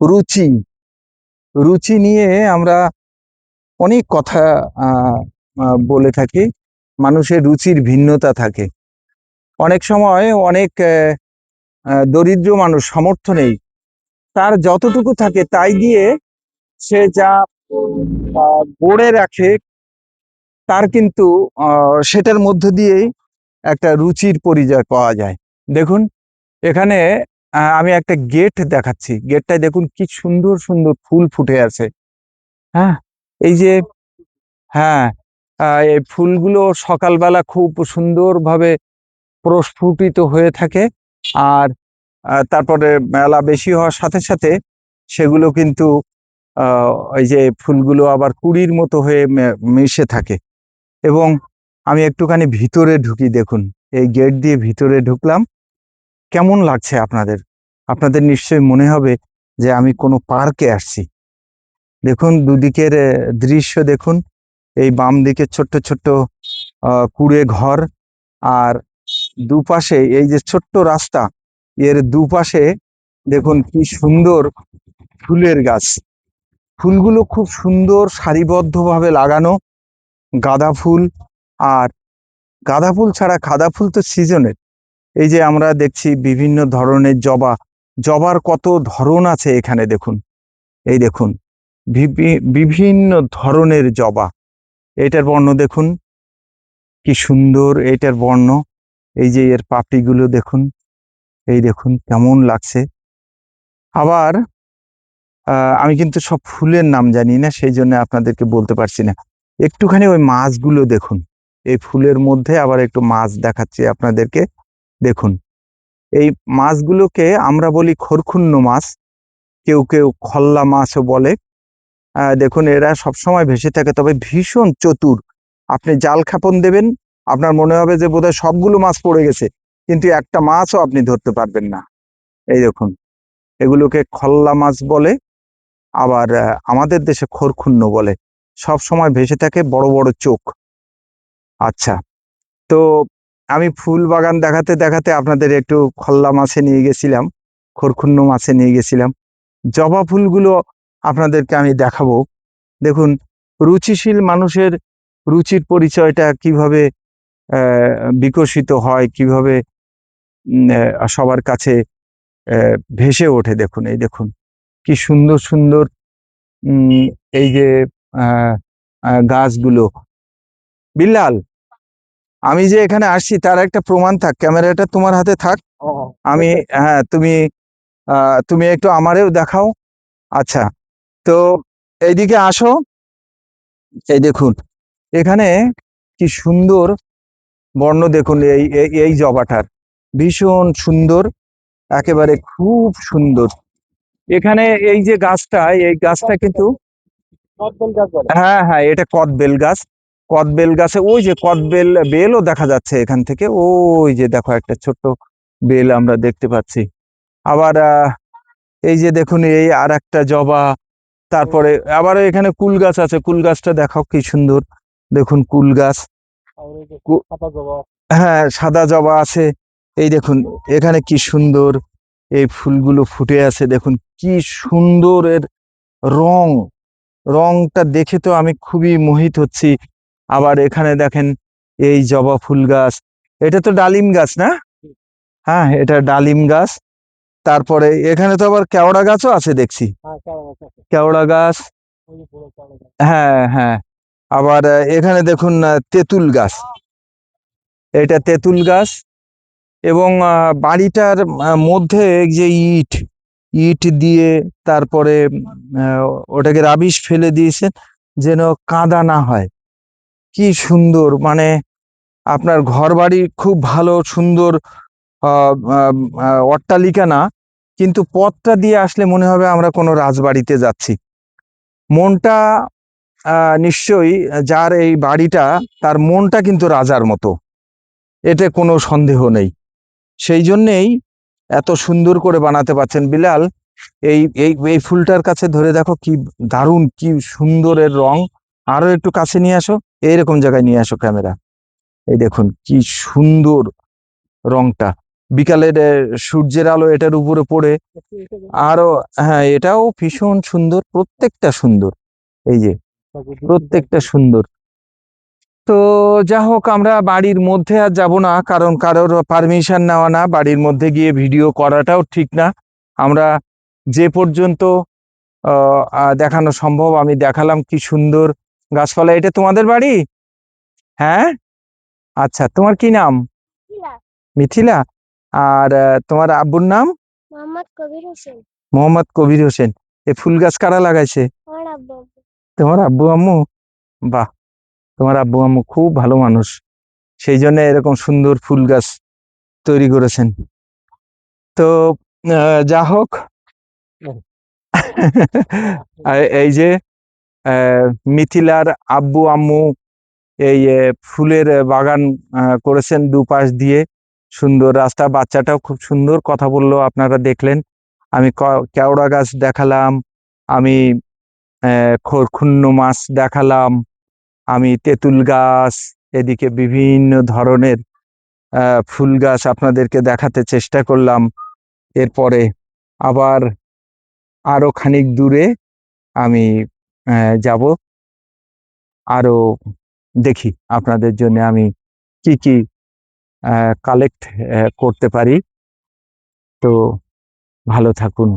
রুচি রুচি নিয়ে আমরা অনেক কথা বলে থাকি। মানুষের রুচির ভিন্নতা থাকে। অনেক সময় অনেক দরিদ্র মানুষ সামর্থ্য নেই। তার যতটুকু থাকে তাই দিয়ে সে যা গড়ে রাখে, তার কিন্তু সেটার মধ্য দিয়েই একটা রুচির পরিচয় পাওয়া যায়। দেখুন, এখানে আমি একটা গেট দেখাচ্ছি। গেটটায় দেখুন কি সুন্দর সুন্দর ফুল ফুটে আছে। হ্যাঁ এই যে হ্যাঁ এই ফুলগুলো সকালবেলা খুব সুন্দরভাবে প্রস্ফুটিত হয়ে থাকে আর তারপরে মেলা বেশি হওয়ার সাথে সাথে সেগুলো কিন্তু ওই যে ফুলগুলো আবার কুড়ির মতো হয়ে মিশে থাকে। এবং আমি একটুখানি ভিতরে ঢুকি দেখুন। এই গেট দিয়ে ভিতরে ঢুকলাম। কেমন লাগছে আপনাদের? আপনাদের নিশ্চয়ই মনে হবে যে আমি কোনো পার্কে আসছি। দেখুন, দুদিকের দৃশ্য দেখুন। এই বাম দিকে ছোট্ট ছোট্ট কুড়ে ঘর আর দুপাশে এই যে ছোট্ট রাস্তা, এর দুপাশে দেখুন কি সুন্দর ফুলের গাছ। ফুলগুলো খুব সুন্দর সারিবদ্ধভাবে লাগানো, গাঁদা ফুল। আর গাঁদা ফুল ছাড়া গাঁদা ফুল তো সিজনের। এই যে আমরা দেখছি বিভিন্ন ধরনের জবা, জবার কত ধরন আছে এখানে দেখুন। এই দেখুন, বিভি- বিভিন্ন ধরনের জবা। এটার বর্ণ দেখুন, কি সুন্দর এটার বর্ণ। এই যে এর পাপড়িগুলো দেখুন, এই দেখুন কেমন লাগছে। আবার আমি কিন্তু সব ফুলের নাম জানি না, সেই জন্য আপনাদেরকে বলতে পারছি না। একটুখানি ওই মাছগুলো দেখুন, এই ফুলের মধ্যে আবার একটু মাছ দেখাচ্ছি আপনাদেরকে। দেখুন, এই মাছগুলোকে আমরা বলি খরখুন্ন মাছ, কেউ কেউ খল্লা মাছও বলে। দেখুন, এরা সবসময় ভেসে থাকে, তবে ভীষণ চতুর। আপনি জাল খাপন দেবেন, আপনার মনে হবে যে বোধহয় সবগুলো মাছ পড়ে গেছে, কিন্তু একটা মাছও আপনি ধরতে পারবেন না। এই দেখুন, এগুলোকে খল্লা মাছ বলে, আবার আমাদের দেশে খরখুন্ন বলে। সব সময় ভেসে থাকে বড় বড় চোখ। আচ্ছা তো আমি ফুল বাগান দেখাতে দেখাতে আপনাদের একটু খল্লা মাছে নিয়ে গেছিলাম, খরখুন্ন মাছে নিয়ে গেছিলাম। জবা ফুলগুলো আপনাদেরকে আমি দেখাবো। দেখুন, রুচিশীল মানুষের রুচির পরিচয়টা কীভাবে বিকশিত হয়, কীভাবে সবার কাছে ভেসে ওঠে। দেখুন, এই দেখুন, কি সুন্দর সুন্দর এই যে গাছগুলো। বিল্লাল! আমি যে এখানে আসছি তার একটা প্রমাণ থাক ক্যামেরাটা তোমার হাতে থাক। আমি হ্যাঁ তুমি তুমি একটু আমারেও দেখাও। আচ্ছা তো এইদিকে আসো। এই দেখুন এখানে কি সুন্দর বর্ণ দেখুন এই এই- এই জবাটার। ভীষণ সুন্দর একেবারে খুব সুন্দর। এখানে এই যে গাছটা এই গাছটা কিন্তু হ্যাঁ হ্যাঁ এটা কদবেল গাছ। কদবেল গাছে ওই যে কদবেল বেলও দেখা যাচ্ছে এখান থেকে। ওই যে দেখো একটা ছোট্ট বেল আমরা দেখতে পাচ্ছি। আবার এই যে দেখুন এই আর একটা জবা তারপরে আবার এখানে কুল গাছ আছে। কুল গাছটা দেখাও কি সুন্দর। দেখুন কুল গাছ। হ্যাঁ সাদা জবা আছে। এই দেখুন এখানে কি সুন্দর এই ফুলগুলো ফুটে আছে। দেখুন কি সুন্দর এর রং। রংটা দেখে তো আমি খুবই মোহিত হচ্ছি। আবার এখানে দেখেন এই জবা ফুল গাছ। এটা তো ডালিম গাছ না? হ্যাঁ এটা ডালিম গাছ। তারপরে এখানে তো আবার কেওড়া গাছও আছে দেখছি। কেওড়া গাছ হ্যাঁ হ্যাঁ। আবার এখানে দেখুন তেঁতুল গাছ। এটা তেঁতুল গাছ এবং বাড়িটার মধ্যে যে ইট ইট দিয়ে তারপরে ওটাকে রাবিশ ফেলে দিয়েছেন যেন কাঁদা না হয়। কি সুন্দর। মানে আপনার ঘর বাড়ি খুব ভালো, সুন্দর অট্টালিকা না, কিন্তু পথটা দিয়ে আসলে মনে হবে আমরা কোনো রাজবাড়িতে যাচ্ছি। মনটা নিশ্চয়ই যার এই বাড়িটা, তার মনটা কিন্তু রাজার মতো। এতে কোনো সন্দেহ নেই। সেই জন্যেই এত সুন্দর করে বানাতে পারছেন বিলাল। এই এই এই ফুলটার কাছে ধরে দেখো কি দারুণ, কি সুন্দরের রং। আরও একটু কাছে নিয়ে আসো। এইরকম জায়গায় নিয়ে আসো ক্যামেরা। এই দেখুন কি সুন্দর রংটা। বিকালের সূর্যের আলো এটার উপরে পড়ে আরও হ্যাঁ এটাও ভীষণ সুন্দর, প্রত্যেকটা সুন্দর। এই যে, প্রত্যেকটা সুন্দর। তো যা হোক, আমরা বাড়ির মধ্যে আর যাব না, কারণ কারোর পারমিশন নেওয়া না, বাড়ির মধ্যে গিয়ে ভিডিও করাটাও ঠিক না। আমরা যে পর্যন্ত দেখানো সম্ভব, আমি দেখালাম কি সুন্দর গাছপালা এটা তোমাদের বাড়ি? হ্যাঁ? আচ্ছা তোমার কি নাম? মিথিলা। আর তোমার আব্বুর নাম? মোহাম্মদ কবির হোসেন। মোহাম্মদ কবির হোসেন। এই ফুল গাছ কারা লাগাইছে? তোমার আব্বু আম্মু? বাহ! তোমার আব্বু আম্মু খুব ভালো মানুষ। সেই জন্য এরকম সুন্দর ফুল গাছ তৈরি করেছেন। তো আহ, যা হোক। এই যে মিথিলার আব্বু আম্মু এই ফুলের বাগান করেছেন দুপাশ দিয়ে। সুন্দর রাস্তা বাচ্চাটাও খুব সুন্দর কথা বলল আপনারা দেখলেন। আমি কেওড়া গাছ দেখালাম আমি আহ, খড়খুন্ন মাছ দেখালাম আমি তেঁতুল গাছ এদিকে বিভিন্ন ধরনের ফুল গাছ আপনাদেরকে দেখাতে চেষ্টা করলাম। এরপরে আবার আরও খানিক দূরে আমি যাব। আরও দেখি আপনাদের জন্য আমি কি কি কালেক্ট করতে পারি। তো ভালো থাকুন।